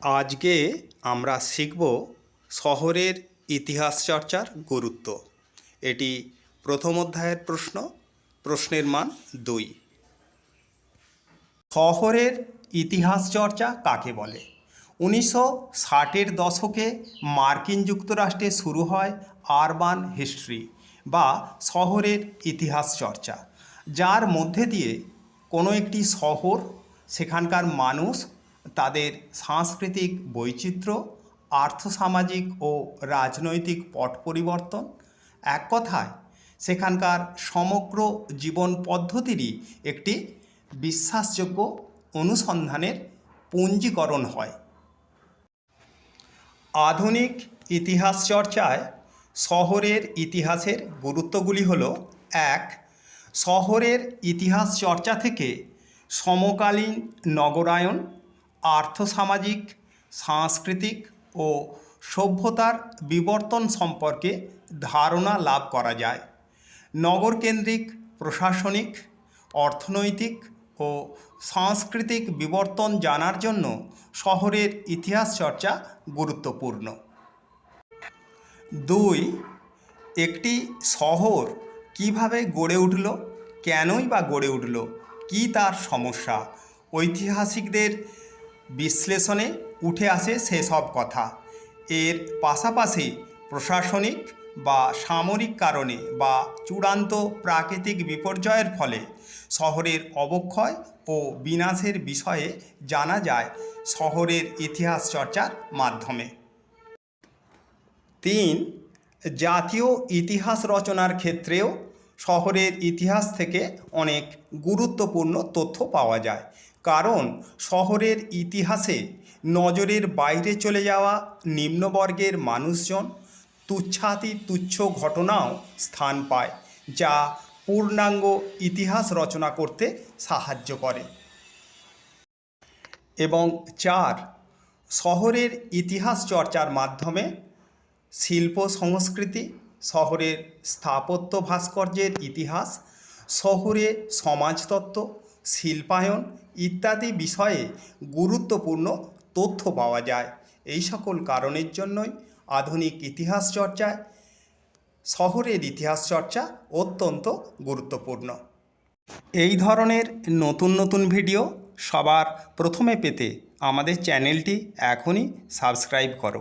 আজকে আমরা শিখব শহরের ইতিহাস চর্চার গুরুত্ব। এটি প্রথম অধ্যায়ের প্রশ্ন, প্রশ্নের মান দুই। শহরের ইতিহাস চর্চা কাকে বলে? উনিশশো ষাটের দশকে মার্কিন যুক্তরাষ্ট্রে শুরু হয় আরবান হিস্ট্রি বা শহরের ইতিহাস চর্চা, যার মধ্যে দিয়ে কোনো একটি শহর, সেখানকার মানুষ তাদের সাংস্কৃতিক বৈচিত্র্য, আর্থসামাজিক ও রাজনৈতিক পট পরিবর্তন। এক কথায়, সেখানকার সমগ্র জীবন পদ্ধতিরই একটি বিশ্বাসযোগ্য অনুসন্ধানের পঞ্জীকরণ হয়। আধুনিক ইতিহাস চর্চায় শহরের ইতিহাসের গুরুত্বগুলি হল, এক, শহরের ইতিহাস চর্চা থেকে সমকালীন নগরায়ন আর্থসামাজিক, সাংস্কৃতিক ও সভ্যতার বিবর্তন সম্পর্কে ধারণা লাভ করা যায়। নগরকেন্দ্রিক, প্রশাসনিক, অর্থনৈতিক ও সাংস্কৃতিক বিবর্তন জানার জন্য শহরের ইতিহাস চর্চা গুরুত্বপূর্ণ। দুই, একটি শহর কীভাবে গড়ে উঠল, কেনই বা গড়ে উঠল, কী তার সমস্যা, ঐতিহাসিকদের বিশ্লেষণে উঠে আসে সেসব কথা। এর পাশাপাশি প্রশাসনিক বা সামরিক কারণে বা চূড়ান্ত প্রাকৃতিক বিপর্যয়ের ফলে শহরের অবক্ষয় ও বিনাশের বিষয়ে জানা যায় শহরের ইতিহাস চর্চার মাধ্যমে। তিন, জাতীয় ইতিহাস রচনার ক্ষেত্রেও শহরের ইতিহাস থেকে অনেক গুরুত্বপূর্ণ তথ্য পাওয়া যায়। কারণ শহরের ইতিহাসে নজরের বাইরে চলে যাওয়া নিম্নবর্গের মানুষজন তুচ্ছাতি তুচ্ছ ঘটনাও স্থান পায়, যা পূর্ণাঙ্গ ইতিহাস রচনা করতে সাহায্য করে। এবং চার, শহরের ইতিহাস চর্চার মাধ্যমে শিল্প সংস্কৃতি, শহরের স্থাপত্য ভাস্কর্যের ইতিহাস, শহরে সমাজতত্ত্ব, শিল্পায়ন ইত্যাদি বিষয়ে গুরুত্বপূর্ণ তথ্য পাওয়া যায়। এই সকল কারণের জন্যই আধুনিক ইতিহাস চর্চায়, শহরের ইতিহাস চর্চা অত্যন্ত গুরুত্বপূর্ণ। এই ধরনের নতুন নতুন ভিডিও সবার প্রথমে পেতে আমাদের চ্যানেলটি এখনই সাবস্ক্রাইব করো।